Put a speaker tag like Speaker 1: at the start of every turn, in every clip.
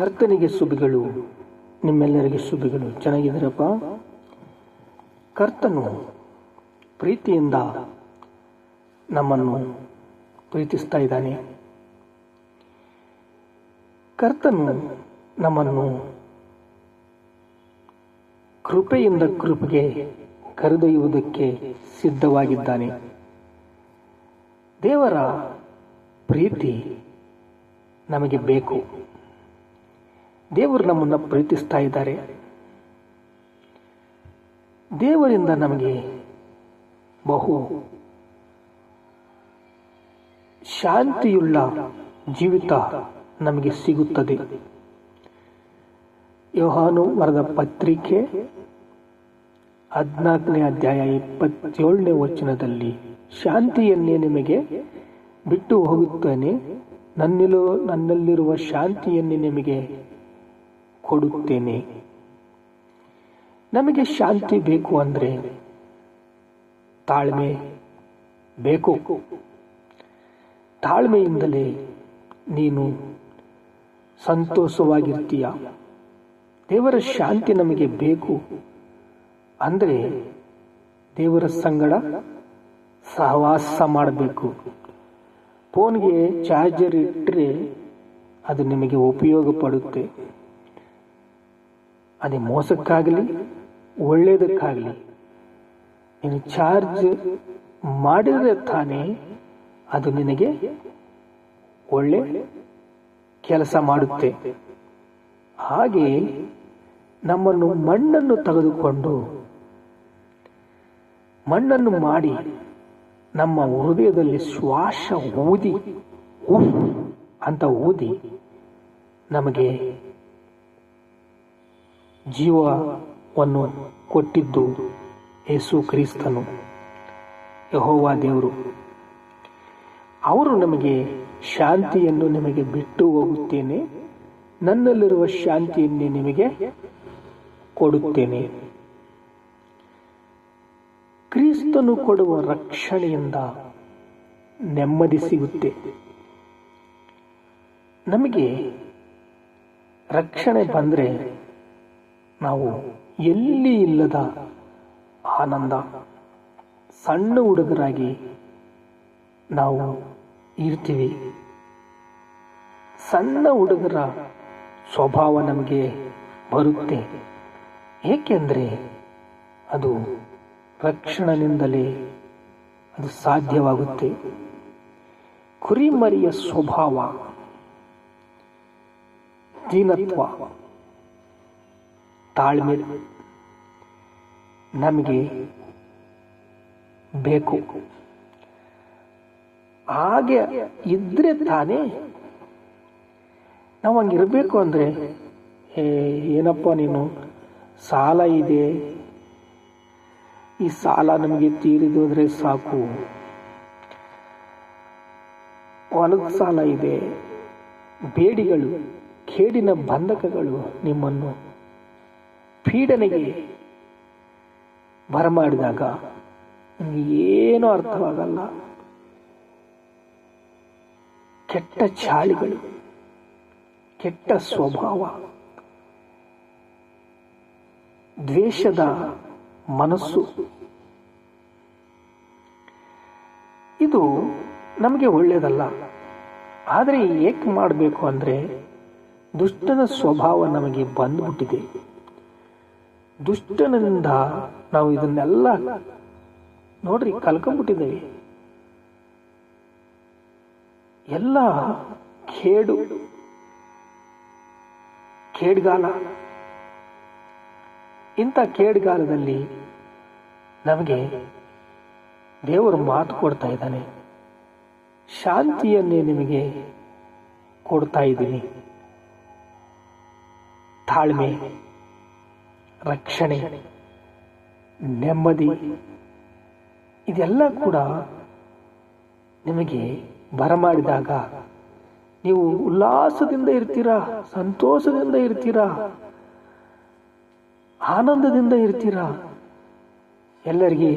Speaker 1: ಕರ್ತನಿಗೆ ಸುಬಿಗಳು ನಿಮ್ಮೆಲ್ಲರಿಗೆ ಸುಬಿಗಳು ಚೆನ್ನಾಗಿದ್ದೀರಪ್ಪ? ಕರ್ತನು ಪ್ರೀತಿಯಿಂದ ನಮ್ಮನ್ನು ಪ್ರೀತಿಸ್ತಾ ಇದ್ದಾನೆ. ಕರ್ತನು ನಮ್ಮನ್ನು ಕೃಪೆಯಿಂದ ಕೃಪೆಗೆ ಕರೆದೊಯ್ಯುವುದಕ್ಕೆ ಸಿದ್ಧವಾಗಿದ್ದಾನೆ. ದೇವರ ಪ್ರೀತಿ ನಮಗೆ ಬೇಕು. ದೇವರು ನಮ್ಮನ್ನು ಪ್ರೀತಿಸ್ತಾ ಇದ್ದಾರೆ. ದೇವರಿಂದ ನಮಗೆ ಬಹು ಶಾಂತಿಯುಳ್ಳ ಜೀವಿತ ನಮಗೆ ಸಿಗುತ್ತದೆ. ಯೋಹಾನು ಮರದ ಪತ್ರಿಕೆ ಹದಿನಾಲ್ಕನೇ ಅಧ್ಯಾಯ ಇಪ್ಪತ್ತೇಳನೇ ವಚನದಲ್ಲಿ, ಶಾಂತಿಯನ್ನೇ ನಿಮಗೆ ಬಿಟ್ಟು ಹೋಗುತ್ತೇನೆ. ನನ್ನಿಲು ನನ್ನಲ್ಲಿರುವ ಶಾಂತಿಯನ್ನೇ ನಿಮಗೆ ಕೊಡುತ್ತೇನೆ. ನಮಗೆ ಶಾಂತಿ ಬೇಕು ಅಂದರೆ ತಾಳ್ಮೆ ಬೇಕು. ತಾಳ್ಮೆಯಿಂದಲೇ ನೀನು ಸಂತೋಷವಾಗಿರ್ತೀಯ. ದೇವರ ಶಾಂತಿ ನಮಗೆ ಬೇಕು ಅಂದರೆ ದೇವರ ಸಂಗಡ ಸಹವಾಸ ಮಾಡಬೇಕು. ಫೋನ್ಗೆ ಚಾರ್ಜರ್ ಇಟ್ಟರೆ ಅದು ನಿಮಗೆ ಉಪಯೋಗ ಪಡುತ್ತೆ ಅದೇ ಮೋಸಕ್ಕಾಗಲಿ ಒಳ್ಳೆಯದಕ್ಕಾಗಲಿ ನೀನು ಚಾರ್ಜ್ ಮಾಡಿದರೆ ತಾನೇ ಅದು ನಿನಗೆ ಒಳ್ಳೆ ಕೆಲಸ ಮಾಡುತ್ತೆ. ಹಾಗೆ ನಮ್ಮನ್ನು ಮಣ್ಣನ್ನು ತೆಗೆದುಕೊಂಡು, ಮಣ್ಣನ್ನು ಮಾಡಿ ನಮ್ಮ ಹೃದಯದಲ್ಲಿ ಶ್ವಾಸ ಊದಿ, ಉಫ್ ಅಂತ ಊದಿ ನಮಗೆ ಜೀವವನ್ನು ಕೊಟ್ಟಿದ್ದು ಯೇಸು ಕ್ರಿಸ್ತನು. ಯಹೋವಾ ದೇವರು, ಅವರು ನಮಗೆ ಶಾಂತಿಯನ್ನು ನಿಮಗೆ ಬಿಟ್ಟು ಹೋಗುತ್ತೇನೆ, ನನ್ನಲ್ಲಿರುವ ಶಾಂತಿಯನ್ನೇ ನಿಮಗೆ ಕೊಡುತ್ತೇನೆ. ಕ್ರಿಸ್ತನು ಕೊಡುವ ರಕ್ಷಣೆಯಿಂದ ನೆಮ್ಮದಿ ಸಿಗುತ್ತೆ. ನಮಗೆ ರಕ್ಷಣೆ ಬಂದರೆ ನಾವು ಎಲ್ಲಿ ಇಲ್ಲದ ಆನಂದ. ಸಣ್ಣ ಹುಡುಗರಾಗಿ ನಾವು ಇರ್ತೀವಿ. ಸಣ್ಣ ಹುಡುಗರ ಸ್ವಭಾವ ನಮಗೆ ಬರುತ್ತೆ. ಏಕೆಂದರೆ ಅದು ರಕ್ಷಣೆಯಿಂದಲೇ ಅದು ಸಾಧ್ಯವಾಗುತ್ತೆ. ಕುರಿಮರಿಯ ಸ್ವಭಾವ, ದೀನತ್ವ ತಾಳ್ಮೆ ನಮಗೆ ಬೇಕು. ಹಾಗೆ ಇದ್ರೆ ತಾನೇ ನಾವು ಹಂಗಿರಬೇಕು ಅಂದರೆ ಏನಪ್ಪ ನೀನು, ಸಾಲ ಇದೆ. ಈ ಸಾಲ ನಮಗೆ ತೀರಿದೋದ್ರೆ ಸಾಕು. ಹೊಲದ ಸಾಲ ಇದೆ. ಬೇಡಿಗಳು, ಕೇಡಿನ ಬಂಧಕಗಳು ನಿಮ್ಮನ್ನು ಪೀಡನೆಗೆ ಬರಮಾಡಿದಾಗ ಏನೂ ಅರ್ಥವಾಗಲ್ಲ. ಕೆಟ್ಟ ಚಾಳಿಗಳು, ಕೆಟ್ಟ ಸ್ವಭಾವ, ದ್ವೇಷದ ಮನಸ್ಸು. ಇದು ನಮಗೆ ಒಳ್ಳೆಯದಲ್ಲ. ಆದರೆ ಏಕೆ ಮಾಡಬೇಕು ಅಂದರೆ ದುಷ್ಟನ ಸ್ವಭಾವ ನಮಗೆ ಬಂದ್ಬಿಟ್ಟಿದೆ. ದುಷ್ಟನಿಂದ ನಾವು ಇದನ್ನೆಲ್ಲ ನೋಡ್ರಿ ಕಲ್ಕೊಂಡ್ಬಿಟ್ಟಿದ್ದೇವೆ ಎಲ್ಲ ಖೇಡು ಖೇಡ್ಗಾಲ ಇಂಥ ಖೇಡ್ಗಾಲದಲ್ಲಿ ನಮಗೆ ದೇವರು ಮಾತು ಕೊಡ್ತಾ ಇದ್ದಾನೆ. ಶಾಂತಿಯನ್ನೇ ನಿಮಗೆ ಕೊಡ್ತಾ ಇದ್ದೀನಿ. ತಾಳ್ಮೆ. ರಕ್ಷಣೆ, ನೆಮ್ಮದಿ, ಇದೆಲ್ಲ ಕೂಡ ನಿಮಗೆ ಬರಮಾಡಿದಾಗ ನೀವು ಉಲ್ಲಾಸದಿಂದ ಇರ್ತೀರಾ, ಸಂತೋಷದಿಂದ ಇರ್ತೀರಾ, ಆನಂದದಿಂದ ಇರ್ತೀರಾ, ಎಲ್ಲರಿಗೆ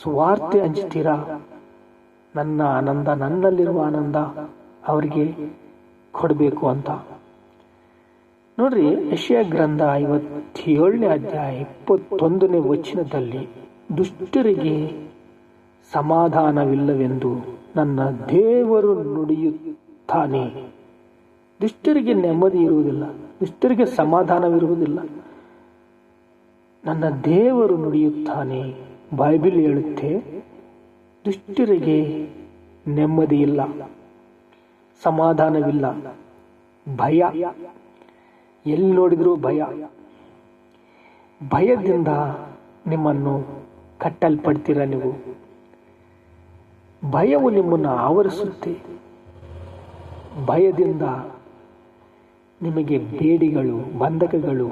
Speaker 1: ಸುವಾರ್ತೆ ಹಂಚ್ತೀರಾ? ನನ್ನ ಆನಂದ, ನನ್ನಲ್ಲಿರುವ ಆನಂದ ಅವರಿಗೆ ಕೊಡಬೇಕು ಅಂತ. ನೋಡ್ರಿ ಯಶಯ ಗ್ರಂಥ ಐವತ್ತೇಳನೇ ಅಧ್ಯಾಯ ಇಪ್ಪತ್ತೊಂದನೇ ವಚನದಲ್ಲಿ, ದುಷ್ಟರಿಗೆ ಸಮಾಧಾನವಿಲ್ಲವೆಂದು ನನ್ನ ದೇವರು ನುಡಿಯುತ್ತಾನೆ. ದುಷ್ಟರಿಗೆ ನೆಮ್ಮದಿ ಇರುವುದಿಲ್ಲ, ದುಷ್ಟರಿಗೆ ಸಮಾಧಾನವಿರುವುದಿಲ್ಲ. ನನ್ನ ದೇವರು ನುಡಿಯುತ್ತಾನೆ, ಬೈಬಿಲ್ ಹೇಳುತ್ತೆ, ದುಷ್ಟರಿಗೆ ನೆಮ್ಮದಿ ಇಲ್ಲ ಸಮಾಧಾನವಿಲ್ಲ, ಭಯ ಎಲ್ಲಿ ನೋಡಿದರೂ ಭಯ. ಭಯದಿಂದ ನಿಮ್ಮನ್ನು ಕಟ್ಟಲ್ಪಡ್ತೀರ ನೀವು? ಭಯವು ನಿಮ್ಮನ್ನು ಆವರಿಸುತ್ತೆ. ಭಯದಿಂದ ನಿಮಗೆ ಬೇಡಿಗಳು, ಬಂಧಕಗಳು,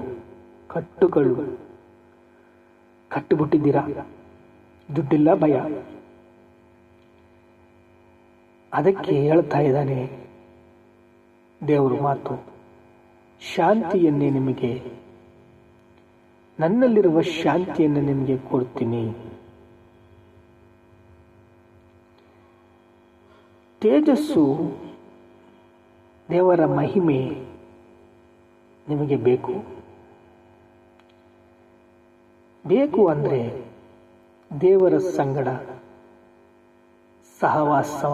Speaker 1: ಕಟ್ಟುಗಳು ಕಟ್ಟಿಬಿಟ್ಟಿದ್ದೀರಾ? ದುಡ್ಡಿಲ್ಲ ಭಯ. ಅದಕ್ಕೆ ಹೇಳ್ತಾ ಇದ್ದಾನೆ ದೇವರು ಮಾತು. ಶಾಂತಿಯನ್ನೇ ನಿಮಗೆ. ನನ್ನಲ್ಲಿರುವ ಶಾಂತಿಯನ್ನು ನಿಮಗೆ ಕೊಡ್ತೀನಿ. ತೇಜಸ್ಸು ದೇವರ ಮಹಿಮೆ ನಿಮಗೆ ಬೇಕು. ಬೇಕು ಅಂದರೆ ದೇವರ ಸಂಗಡ ಸಹವಾಸ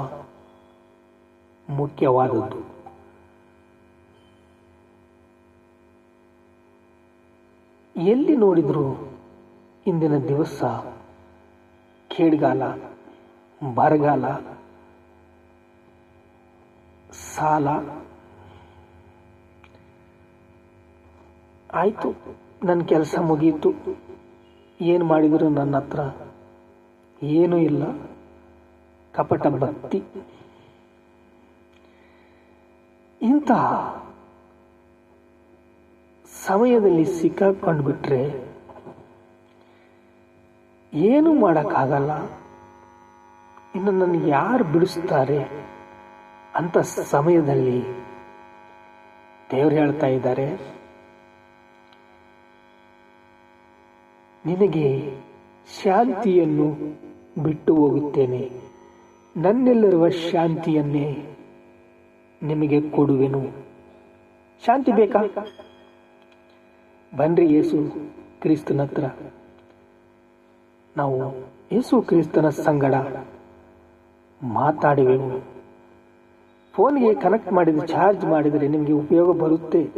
Speaker 1: ಮುಖ್ಯವಾದದ್ದು. ಎಲ್ಲಿ ನೋಡಿದರೂ ಇಂದಿನ ದಿವಸ ಕೇಡ್ಗಾಲ ಬರಗಾಲ, ಸಾಲ. ಆಯಿತು ನನ್ನ ಕೆಲಸ ಮುಗೀತು. ಏನು ಮಾಡಿದ್ರು ನನ್ನ ಹತ್ರ? ಏನೂ ಇಲ್ಲ. ಕಪಟ ಭಕ್ತಿ ಇಂತಹ ಸಮಯದಲ್ಲಿ ಸಿಕ್ಕಾಕೊಂಡು ಬಿಟ್ರೆ ಏನು ಮಾಡೋಕ್ಕಾಗಲ್ಲ. ಇನ್ನು ನನ್ನ ಯಾರು ಬಿಡಿಸ್ತಾರೆ ಅಂತ ಸಮಯದಲ್ಲಿ ದೇವರು ಹೇಳ್ತಾ ಇದ್ದಾರೆ. ನಿನಗೆ ಶಾಂತಿಯನ್ನು ಬಿಟ್ಟು ಹೋಗುತ್ತೇನೆ. ನನ್ನೆಲ್ಲರುವ ಶಾಂತಿಯನ್ನೇ ನಿಮಗೆ ಕೊಡುವೆನು. ಶಾಂತಿ ಬೇಕಾ? ಬನ್ರಿ ಯೇಸು ಕ್ರಿಸ್ತನ ಹತ್ರ. ನಾವು ಯೇಸು ಕ್ರಿಸ್ತನ ಸಂಗಡ ಮಾತಾಡುವೆವು. ಫೋನ್ಗೆ ಕನೆಕ್ಟ್ ಮಾಡಿದ್ರೆ ಚಾರ್ಜ್ ಮಾಡಿದರೆ ನಿಮಗೆ ಉಪಯೋಗ ಬರುತ್ತೆ.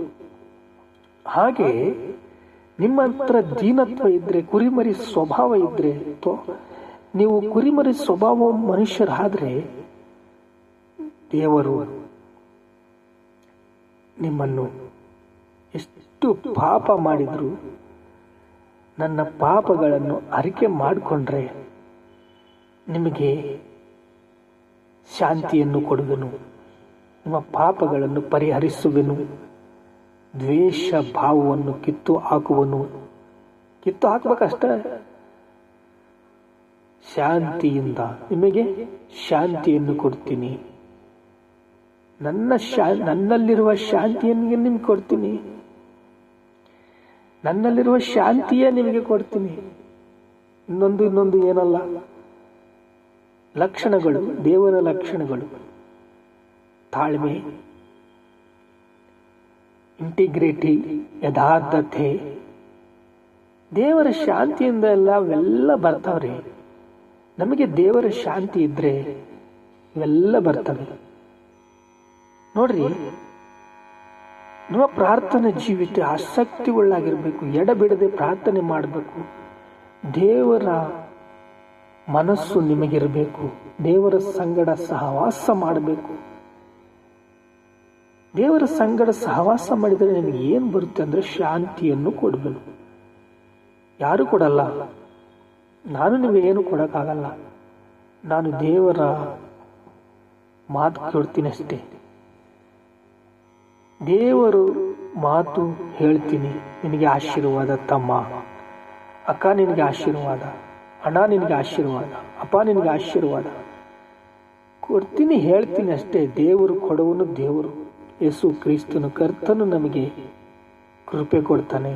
Speaker 1: ಹಾಗೆ ನಿಮ್ಮ ಹತ್ರ ದೀನತ್ವ ಇದ್ರೆ, ಕುರಿಮರಿ ಸ್ವಭಾವ ಇದ್ರೆ ನೀವು ಕುರಿಮರಿ ಸ್ವಭಾವ ಮನುಷ್ಯರಾದರೆ, ದೇವರು ನಿಮ್ಮನ್ನು ಎಷ್ಟು ಪಾಪ ಮಾಡಿದರೂ, ನನ್ನ ಪಾಪಗಳನ್ನು ಅರಿಕೆ ಮಾಡಿಕೊಂಡ್ರೆ ನಿಮಗೆ ಶಾಂತಿಯನ್ನು ಕೊಡುವೆನು, ನಿಮ್ಮ ಪಾಪಗಳನ್ನು ಪರಿಹರಿಸುವೆನು. ದ್ವೇಷ ಭಾವವನ್ನು ಕಿತ್ತು ಹಾಕುವನು. ಕಿತ್ತು ಹಾಕಬೇಕಷ್ಟೇ. ಶಾಂತಿಯಿಂದ ನಿಮಗೆ ಶಾಂತಿಯನ್ನು ಕೊಡ್ತೀನಿ. ನನ್ನ ಶಾ ನನ್ನಲ್ಲಿರುವ ಶಾಂತಿಯನ್ನು ನಿಮ್ಗೆ ಕೊಡ್ತೀನಿ. ನನ್ನಲ್ಲಿರುವ ಶಾಂತಿಯೇ ನಿಮಗೆ ಕೊಡ್ತೀನಿ. ಇನ್ನೊಂದು ಇನ್ನೊಂದು ಏನಲ್ಲ. ಲಕ್ಷಣಗಳು, ದೇವರ ಲಕ್ಷಣಗಳು. ತಾಳ್ಮೆ ಇಂಟಿಗ್ರಿಟಿ ಯಥಾರ್ಥತೆ. ದೇವರ ಶಾಂತಿಯಿಂದ ಎಲ್ಲ ಅವೆಲ್ಲ ಬರ್ತಾವ್ರಿ. ನಮಗೆ ದೇವರ ಶಾಂತಿ ಇದ್ರೆ ಇವೆಲ್ಲ ಬರ್ತವೆ. ನೋಡ್ರಿ ನಿಮ್ಮ ಪ್ರಾರ್ಥನೆ ಜೀವಿತ ಆಸಕ್ತಿ ಒಳ್ಳಾಗಿರಬೇಕು ಎಡಬಿಡದೆ ಪ್ರಾರ್ಥನೆ ಮಾಡಬೇಕು. ದೇವರ ಮನಸ್ಸು ನಿಮಗಿರಬೇಕು, ದೇವರ ಸಂಗಡ ಸಹವಾಸ ಮಾಡಬೇಕು. ದೇವರ ಸಂಗಡ ಸಹವಾಸ ಮಾಡಿದರೆ ನಿಮಗೆ ಏನು ಬರುತ್ತೆ ಅಂದರೆ ಶಾಂತಿಯನ್ನು ಕೊಡಬೇಕು ಯಾರು ಕೊಡಲ್ಲ? ನಾನು ನಿಮಗೆ ಏನು ಕೊಡೋಕ್ಕಾಗಲ್ಲ. ನಾನು ದೇವರ ಮಾತು ಕೇಳ್ತೀನಿ ಅಷ್ಟೇ ದೇವರು ಮಾತು ಹೇಳ್ತೀನಿ, ನಿನಗೆ ಆಶೀರ್ವಾದ ತಮ್ಮ. ಅಕ್ಕ ನಿನಗೆ ಆಶೀರ್ವಾದ, ಅಣ್ಣ ನಿನಗೆ ಆಶೀರ್ವಾದ, ಅಪ್ಪ ನಿನಗೆ ಆಶೀರ್ವಾದ. ಕೊಡ್ತೀನಿ, ಹೇಳ್ತೀನಿ ಅಷ್ಟೇ, ದೇವರು ಕೊಡುವನು ದೇವರು. ಯೇಸು ಕ್ರಿಸ್ತನು ಕರ್ತನು ನಮಗೆ ಕೃಪೆ ಕೊಡ್ತಾನೆ.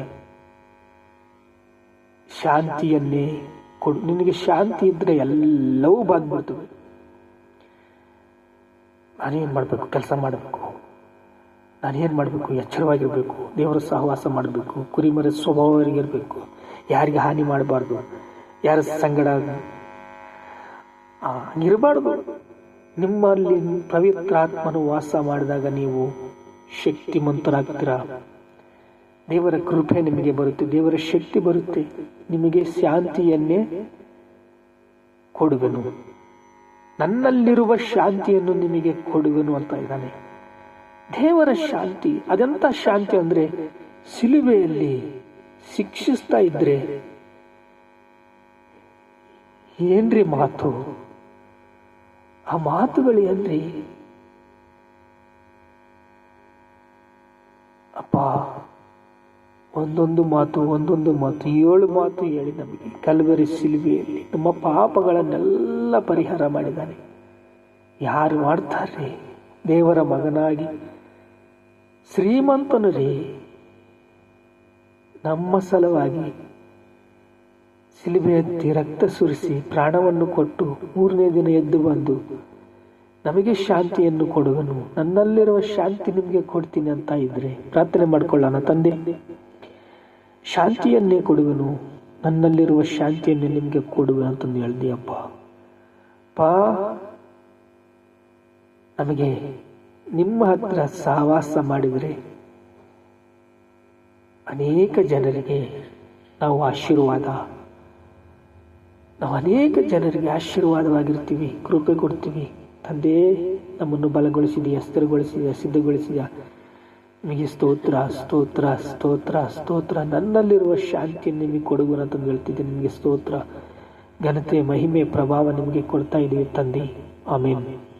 Speaker 1: ಶಾಂತಿಯನ್ನೇ ಕೊಡು, ನಿನಗೆ ಶಾಂತಿ ಇದ್ರೆ ಎಲ್ಲವೂ ಬಂದ್ಬಿಡ್ತವೆ. ನಾನೇನು ಮಾಡಬೇಕು? ಕೆಲಸ ಮಾಡಬೇಕು. ನಾನೇನು ಮಾಡಬೇಕು? ಎಚ್ಚರವಾಗಿರಬೇಕು. ದೇವರ ಸಹವಾಸ ಮಾಡಬೇಕು. ಕುರಿಮರ ಸ್ವಭಾವವಾಗಿರಬೇಕು. ಯಾರಿಗೆ ಹಾನಿ ಮಾಡಬಾರ್ದು. ಯಾರ ಸಂಗಡ ಹಂಗಿರಬಾರ್ದು. ನಿಮ್ಮಲ್ಲಿ ಪವಿತ್ರಾತ್ಮನು ವಾಸ ಮಾಡಿದಾಗ ನೀವು ಶಕ್ತಿಮಂತರಾಗ್ತೀರಾ? ದೇವರ ಕೃಪೆ ನಿಮಗೆ ಬರುತ್ತೆ. ದೇವರ ಶಕ್ತಿ ಬರುತ್ತೆ. ನಿಮಗೆ ಶಾಂತಿಯನ್ನೇ ಕೊಡುವೆನು. ನನ್ನಲ್ಲಿರುವ ಶಾಂತಿಯನ್ನು ನಿಮಗೆ ಕೊಡುವೆನು ಅಂತ ಇದ್ದಾನೆ. ದೇವರ ಶಾಂತಿ, ಅದೆಂತ ಶಾಂತಿ ಅಂದ್ರೆ ಸಿಲುಬೆಯಲ್ಲಿ ಶಿಕ್ಷಿಸ್ತಾ ಇದ್ರೆ ಏನ್ರಿ ಮಾತು? ಆ ಮಾತುಗಳು ಏನ್ರಿ? ಅಪ್ಪ, ಒಂದೊಂದು ಮಾತು ಒಂದೊಂದು ಮಾತು, ಏಳು ಮಾತು ಹೇಳಿ ನಮಗೆ. ಕಲ್ವರಿ ಸಿಲುಬೆಯಲ್ಲಿ ನಮ್ಮ ಪಾಪಗಳನ್ನೆಲ್ಲ ಪರಿಹಾರ ಮಾಡಿದ್ದಾನೆ. ಯಾರು ಮಾಡ್ತಾರೆ ದೇವರ ಮಗನಾಗಿ ಶ್ರೀಮಂತನು ರೀ ನಮ್ಮ ಸಲುವಾಗಿ ಸಿಲುಬೆ ರಕ್ತ ಸುರಿಸಿ ಪ್ರಾಣವನ್ನು ಕೊಟ್ಟು ಮೂರನೇ ದಿನ ಎದ್ದು ಬಂದು ನಮಗೆ ಶಾಂತಿಯನ್ನು ಕೊಡುವನು. ನನ್ನಲ್ಲಿರುವ ಶಾಂತಿ ನಿಮಗೆ ಕೊಡ್ತೀನಿ ಅಂತ ಇದ್ರೆ ಪ್ರಾರ್ಥನೆ ಮಾಡ್ಕೊಳ್ಳೋಣ ತಂದೆ. ಶಾಂತಿಯನ್ನೇ ಕೊಡುವನು. ನನ್ನಲ್ಲಿರುವ ಶಾಂತಿಯನ್ನೇ ನಿಮಗೆ ಕೊಡುವೆ ಅಂತಂದು ಹೇಳ್ದಿಯಪ್ಪ. ಪಾ ನಮಗೆ ನಿಮ್ಮ ಹತ್ರ ಸಹವಾಸ ಮಾಡಿದರೆ ಅನೇಕ ಜನರಿಗೆ ನಾವು ಆಶೀರ್ವಾದ. ನಾವು ಅನೇಕ ಜನರಿಗೆ ಆಶೀರ್ವಾದವಾಗಿರ್ತೀವಿ, ಕೃಪೆ ಕೊಡ್ತೀವಿ. ತಂದೆ, ನಮ್ಮನ್ನು ಬಲಗೊಳಿಸಿದೆಯಾ, ಅಸ್ಥಿರಗೊಳಿಸಿದೆಯಾ, ಸಿದ್ಧಗೊಳಿಸಿದೆಯಾ. ನಿಮಗೆ ಸ್ತೋತ್ರ ಸ್ತೋತ್ರ ಸ್ತೋತ್ರ ಸ್ತೋತ್ರ. ನನ್ನಲ್ಲಿರುವ ಶಾಂತಿಯನ್ನು ನಿಮಗೆ ಕೊಡುಗುಣ ಅಂತಂದು ಹೇಳ್ತಿದ್ದೆ ನಿಮಗೆ ಸ್ತೋತ್ರ, ಘನತೆ, ಮಹಿಮೆ, ಪ್ರಭಾವ ನಿಮಗೆ ಕೊಡ್ತಾ ಇದ್ದೀವಿ ತಂದೆ. ಆಮೇಲೆ